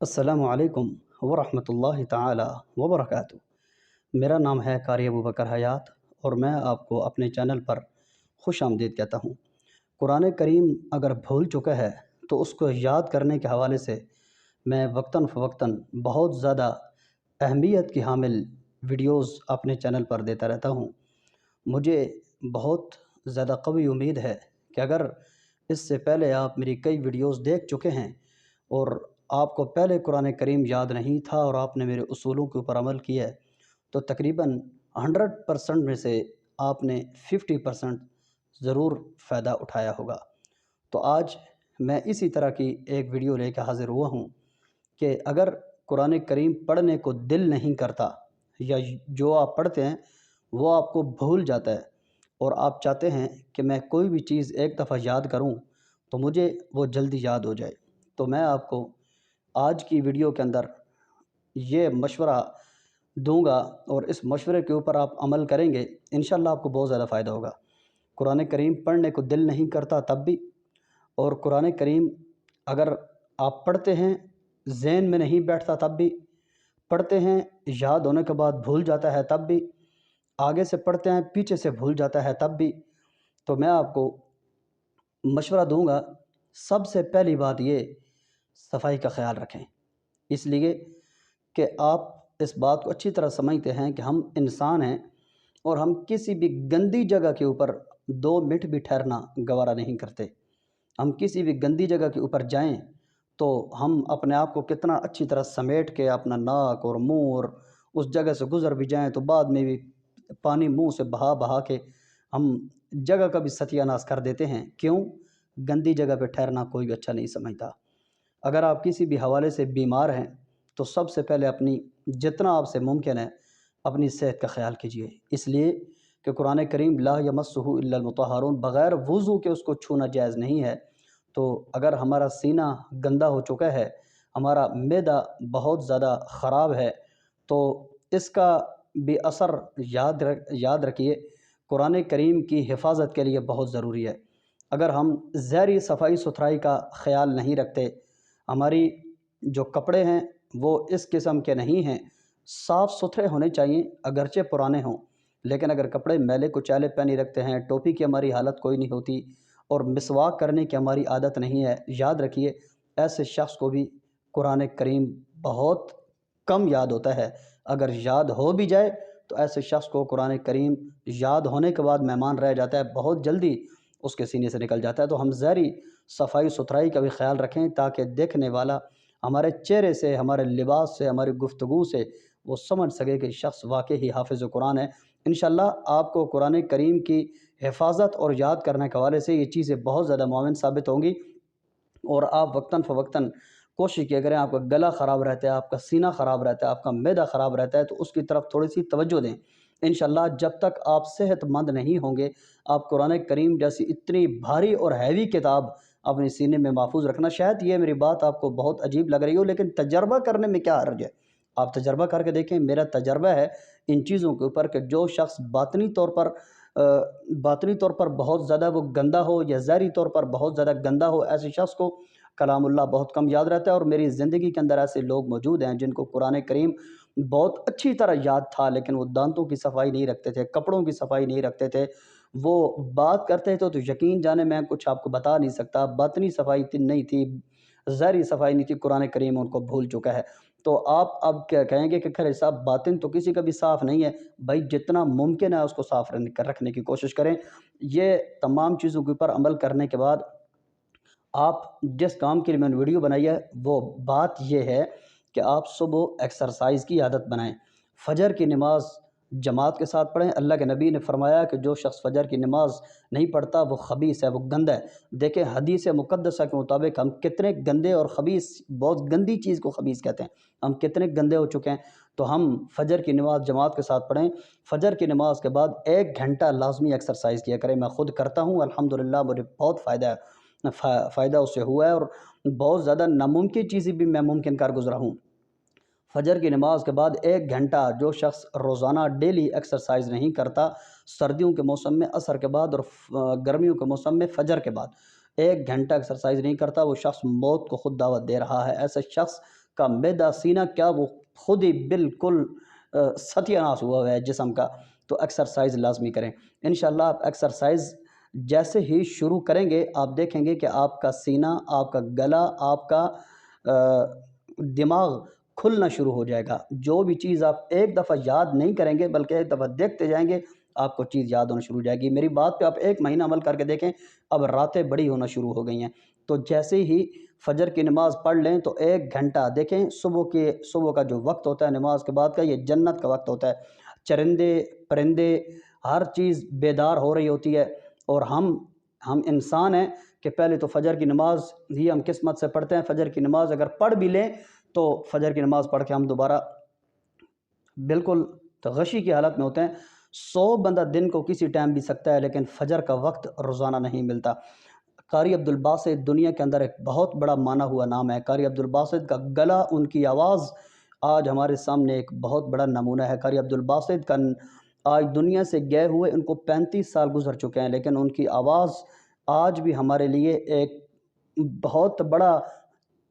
असलकम वरहमतुल्लाहि ताला वबरकatuh मेरा नाम है कारी अबू बकर हयात और मैं आपको अपने चैनल पर खुश आमदीद कहता हूँ। कुरान करीम अगर भूल चुका है तो उसको याद करने के हवाले से मैं वक्ता फ़वक्ता बहुत ज़्यादा अहमियत की हामिल वीडियोस अपने चैनल पर देता रहता हूँ। मुझे बहुत ज़्यादा कवी उम्मीद है कि अगर इससे पहले आप मेरी कई वीडियोस देख चुके हैं और आपको पहले कुरान करीम याद नहीं था और आपने मेरे असूलों के ऊपर अमल किया तो तकरीबन हंड्रेड परसेंट में से आपने फिफ्टी परसेंट ज़रूर फ़ायदा उठाया होगा। तो आज मैं इसी तरह की एक वीडियो लेकर हाज़िर हुआ हूँ कि अगर कुरान करीम पढ़ने को दिल नहीं करता या जो आप पढ़ते हैं, वो आपको भूल जाता है और आप चाहते हैं कि मैं कोई भी चीज़ एक दफ़ा याद करूँ तो मुझे वो जल्दी याद हो जाए। तो मैं आपको आज की वीडियो के अंदर ये मशवरा दूँगा और इस मशवरे के ऊपर आप अमल करेंगे इन आपको बहुत ज़्यादा फ़ायदा होगा। कुरान करीम पढ़ने को दिल नहीं करता तब भी। और कुरान करीम अगर आप पढ़ते हैं, जहन में नहीं बैठता तब भी। पढ़ते हैं, याद होने के बाद भूल जाता है तब भी। आगे से पढ़ते हैं, पीछे से भूल जाता है तब भी। तो मैं आपको मशवरा दूँगा, सबसे पहली बात ये, सफ़ाई का ख्याल रखें। इसलिए कि आप इस बात को अच्छी तरह समझते हैं कि हम इंसान हैं और हम किसी भी गंदी जगह के ऊपर दो मिनट भी ठहरना गवारा नहीं करते। हम किसी भी गंदी जगह के ऊपर जाएँ तो हम अपने आप को कितना अच्छी तरह समेट के अपना नाक और मुँह और उस जगह से गुज़र भी जाएँ तो बाद में भी पानी मुँह से बहा बहा के हम जगह का भी सत्यानाश कर देते हैं। क्यों? गंदी जगह पे ठहरना कोई भी अच्छा नहीं समझता। अगर आप किसी भी हवाले से बीमार हैं तो सबसे पहले अपनी, जितना आपसे मुमकिन है, अपनी सेहत का ख्याल कीजिए। इसलिए कि कुरान करीम, ला यमसहूलमतहरून बग़ैर वज़ू के उसको छूना जायज़ नहीं है। तो अगर हमारा सीना गंदा हो चुका है, हमारा मैदा बहुत ज़्यादा ख़राब है तो इसका भी असर याद रख याद रखिए, कुरान करीम की हिफाजत के लिए बहुत ज़रूरी है। अगर हम ज़हरी सफ़ाई सुथराई का ख्याल नहीं रखते, हमारी जो कपड़े हैं वो इस किस्म के नहीं हैं। साफ़ सुथरे होने चाहिए, अगरचे पुराने हों। लेकिन अगर कपड़े मैले कुचैले पहनी रखते हैं, टोपी की हमारी हालत कोई नहीं होती और मिसवाक करने की हमारी आदत नहीं है। याद रखिए, ऐसे शख्स को भी कुरान करीम बहुत कम याद होता है। अगर याद हो भी जाए तो ऐसे शख्स को कुरान करीम याद होने के बाद मेहमान रह जाता है, बहुत जल्दी उसके सीने से निकल जाता है। तो हम जहरी, सफ़ाई सुथराई का भी ख्याल रखें, ताकि देखने वाला हमारे चेहरे से, हमारे लिबास से, हमारी गुफ्तु से वो समझ सके कि शख्स वाकई ही हाफिज़ कुरान है। इन आपको कुरान करीम की हिफाजत और याद करने के हवाले से ये चीज़ें बहुत ज़्यादा मावन साबित होंगी। और आप वक्ता फ़वक्ता कोशिश किया करें, आपका गला ख़राब रहता है, आपका सीना ख़राब रहता है, आपका मैदा ख़राब रहता है तो उसकी तरफ़ थोड़ी सी तवज्जो दें। इन जब तक आप सेहतमंद नहीं होंगे, आप कुरान करीम जैसी इतनी भारी और हैवी किताब अपने सीने में महफूज रखना, शायद ये मेरी बात आपको बहुत अजीब लग रही हो, लेकिन तजर्बा करने में क्या हर्ज है? आप तजर्बा करके देखें, मेरा तजर्बा है इन चीज़ों के ऊपर कि जो शख्स बातनी तौर पर बातनी तौर पर बहुत ज़्यादा वो गंदा हो या ज़हरी तौर पर बहुत ज़्यादा गंदा हो, ऐसे शख्स को कलामुल्ला बहुत कम याद रहता है और मेरी ज़िंदगी के अंदर ऐसे लोग मौजूद हैं जिनको कुरान करीम बहुत अच्छी तरह याद था, लेकिन वो दांतों की सफ़ाई नहीं रखते थे, कपड़ों की सफ़ाई नहीं रखते थे। वो बात करते थे तो यकीन जाने मैं कुछ आपको बता नहीं सकता, बातनी सफ़ाई नहीं थी, ज़हरी सफ़ाई नहीं थी, कुरान करीम उनको भूल चुका है। तो आप अब क्या कहेंगे कि, खरे साहब, बातें तो किसी का भी साफ़ नहीं है। भाई, जितना मुमकिन है उसको साफ़ रखने की कोशिश करें। ये तमाम चीज़ों के ऊपर अमल करने के बाद आप जिस काम के लिए मैंने वीडियो बनाई है, वो बात यह है कि आप सुबह एक्सरसाइज की आदत बनाएँ। फजर की नमाज़ जमात के साथ पढ़ें। अल्लाह के नबी ने फरमाया कि जो शख्स फजर की नमाज़ नहीं पढ़ता, वो खबीस है, वो गंदा है। देखें, हदीस मुक़दसा के मुताबिक हम कितने गंदे और खबीस, बहुत गंदी चीज़ को खबीस कहते हैं। हम कितने गंदे हो चुके हैं। तो हम फजर की नमाज़, जमात के साथ पढ़ें। फजर की नमाज़ के बाद एक घंटा लाजमी एक्सरसाइज किया करें। मैं ख़ुद करता हूँ अलहमदिल्ला मुझे बहुत फ़ायदा फ़ायदा उससे हुआ है और बहुत ज़्यादा नामुमकिन चीज़ें भी मैं मुमकिन कर गुज़रा हूँ। फजर की नमाज़ के बाद एक घंटा जो शख्स रोज़ाना डेली एक्सरसाइज नहीं करता, सर्दियों के मौसम में, असर के बाद और गर्मियों के मौसम में फजर के बाद एक घंटा एक्सरसाइज नहीं करता, वो शख्स मौत को खुद दावत दे रहा है। ऐसे शख्स का मैदा, सीना, क्या वो खुद ही बिल्कुल सत्यानाश हुआ है जिसम का? तो एक्सरसाइज लाजमी करें। इन आप एक्सरसाइज जैसे ही शुरू करेंगे, आप देखेंगे कि आपका सीना, आपका गला, आपका दिमाग खुलना शुरू हो जाएगा। जो भी चीज़ आप एक दफ़ा याद नहीं करेंगे, बल्कि एक दफ़ा देखते जाएँगे, आपको चीज़ याद होना शुरू हो जाएगी। मेरी बात पे आप एक महीना अमल करके देखें, अब रातें बड़ी होना शुरू हो गई हैं। तो जैसे ही फजर की नमाज़ पढ़ लें तो एक घंटा देखें, सुबह के, सुबह का जो वक्त होता है, नमाज़ के बाद का, ये जन्नत का वक्त होता है। चरिंदे, परिंदे, हर चीज़ बेदार हो रही होती है। और हम हम इंसान हैं कि पहले तो फजर की नमाज़ ही हम किस्मत से पढ़ते हैं। फजर की नमाज़ अगर पढ़ भी लें तो फजर की नमाज़ पढ़ के हम दोबारा बिल्कुल गशी की हालत में होते हैं। सौ बंदा दिन को किसी टाइम भी सकता है, लेकिन फजर का वक्त रोज़ाना नहीं मिलता। कारी अब्दुल बासित दुनिया के अंदर एक बहुत बड़ा माना हुआ नाम है। कारी अब्दुल बासित का गला, उनकी आवाज़ आज हमारे सामने एक बहुत बड़ा नमूना है। कारी अब्दुल बासित का आज दुनिया से गए हुए उनको पैंतीस साल गुजर चुके हैं, लेकिन उनकी आवाज़ आज भी हमारे लिए एक बहुत बड़ा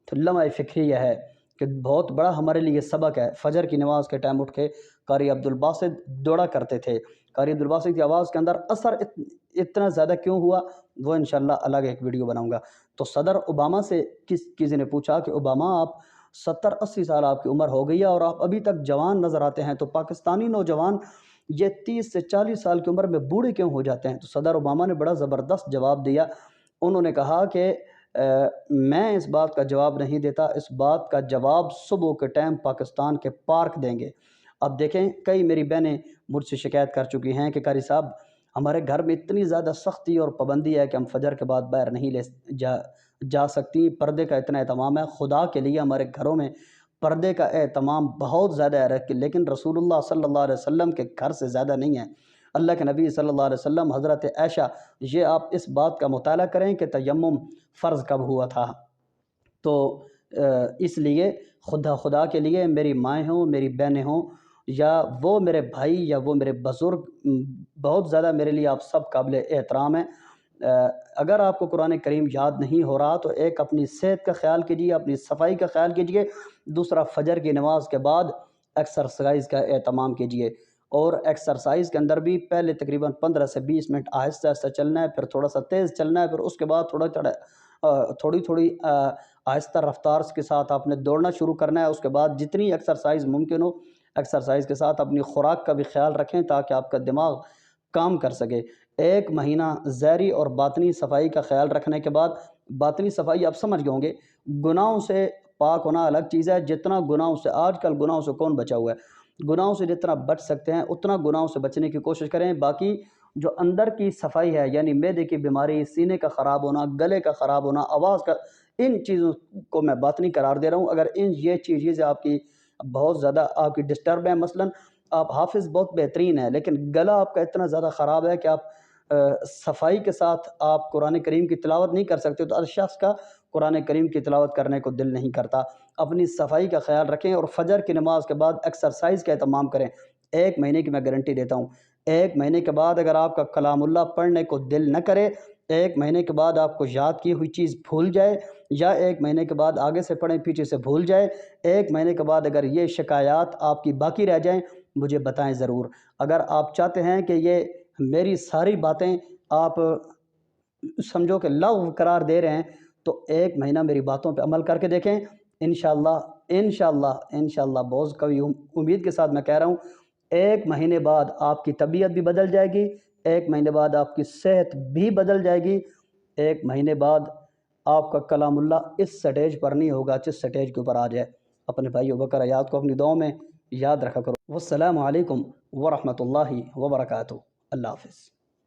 लम्हा फ़िक्रिया है। कि बहुत बड़ा हमारे लिए सबक है। फजर की नमाज़ के टाइम उठ के कारी अब्दुल बासित दौड़ा करते थे। कारी अब्दुल बासित की आवाज़ के अंदर असर इत, इतना ज़्यादा क्यों हुआ वो इन अलग एक वीडियो बनाऊँगा। तो सदर ओबामा से किस किसी ने पूछा कि ओबामा आप सत्तर अस्सी साल आपकी उम्र हो गई है और आप अभी तक जवान नज़र आते हैं तो पाकिस्तानी नौजवान ये तीस से चालीस साल की उम्र में बूढ़े क्यों हो जाते हैं? तो सदर ओबामा ने बड़ा ज़बरदस्त जवाब दिया। उन्होंने कहा कि मैं इस बात का जवाब नहीं देता, इस बात का जवाब सुबह के टाइम पाकिस्तान के पार्क देंगे। अब देखें, कई मेरी बहनें मुझसे शिकायत कर चुकी हैं कि कारी साहब, हमारे घर में इतनी ज़्यादा सख्ती और पाबंदी है कि हम फजर के बाद बाहर नहीं ले जा जा सकती। पर्दे का इतना अहतमाम है। खुदा के लिए हमारे घरों में पर्दे का अहतमाम बहुत ज़्यादा है। लेकिन रसूलुल्लाह सल्लल्लाहु अलैहि वसल्लम के घर से ज़्यादा नहीं है। अल्लाह के नबी सल्लल्लाहु अलैहि वसल्लम, हज़रत ऐशा, ये आप इस बात का मुताला करें कि तयम फ़र्ज़ कब हुआ था। तो इसलिए खुदा खुदा के लिए मेरी माएँ हों, मेरी बहनें हों, या वो मेरे भाई, या वो मेरे बुज़ुर्ग बहुत ज़्यादा मेरे लिए आप सब काबिल एहतराम हैं। अगर आपको कुरान करीम याद नहीं हो रहा तो एक अपनी सेहत का ख्याल कीजिए, अपनी सफ़ाई का ख्याल कीजिए, दूसरा फजर की नमाज़ के बाद एक्सरसाइज का अहतमाम कीजिए। और एक्सरसाइज के अंदर भी पहले तकरीबन पंद्रह से बीस मिनट आहिस्ता आहिस्ता चलना है, फिर थोड़ा सा तेज़ चलना है, फिर उसके बाद थोड़ा थोड़ा थोड़ी थोड़ी आहिस्ता रफ्तार के साथ आपने दौड़ना शुरू करना है। उसके बाद जितनी एक्सरसाइज मुमकिन हो एक्सरसाइज के साथ अपनी खुराक का भी ख्याल रखें ताकि आपका दिमाग काम कर सके। एक महीना जहरी और बातनी सफ़ाई का ख्याल रखने के बाद, बातनी सफ़ाई आप समझ गए होंगे, गुनाहों से पाक होना अलग चीज़ है। जितना गुनाहों से, आजकल गुनाहों से कौन बचा हुआ है? गुनाहों से जितना बच सकते हैं उतना गुनाहों से बचने की कोशिश करें। बाकी जो अंदर की सफ़ाई है यानी मैदे की बीमारी सीने का ख़राब होना गले का ख़राब होना आवाज़ का इन चीज़ों को मैं बात नहीं करार दे रहा हूँ। अगर इन ये चीज़ें आपकी बहुत ज़्यादा आपकी डिस्टर्ब है मसलन आप हाफिज़ बहुत बेहतरीन है लेकिन गला आपका इतना ज़्यादा ख़राब है कि आप आ, सफ़ाई के साथ आप कुरान करीम की तिलावत नहीं कर सकते तो शख्स का कुरान करीम की तलावत करने को दिल नहीं करता। अपनी सफ़ाई का ख्याल रखें और फजर की नमाज़ के बाद एक्सरसाइज का अहतमाम करें। एक महीने की मैं गारंटी देता हूँ। एक महीने के बाद अगर आपका कलामुल्ला पढ़ने को दिल न करे, एक महीने के बाद आपको याद की हुई चीज़ भूल जाए या एक महीने के बाद आगे से पढ़ें पीछे से भूल जाए, एक महीने के बाद अगर ये शिकायत आपकी बाकी रह जाएँ, मुझे बताएँ ज़रूर। अगर आप चाहते हैं कि ये मेरी सारी बातें आप समझो कि लव करार दे रहे हैं तो एक महीना मेरी बातों पर अमल करके देखें। इन इन इन बहुत कभी उम्मीद के साथ मैं कह रहा हूँ, एक महीने बाद आपकी तबीयत भी बदल जाएगी, एक महीने बाद आपकी सेहत भी बदल जाएगी, एक महीने बाद आपका कलामुल्ला इस स्टेज पर नहीं होगा जिस स्टेज के ऊपर आ जाए अपने भाई बकर, याद को अपनी दुआ में याद रखा करो। वसलम वरहमल वर्का अल्लाह हाफ़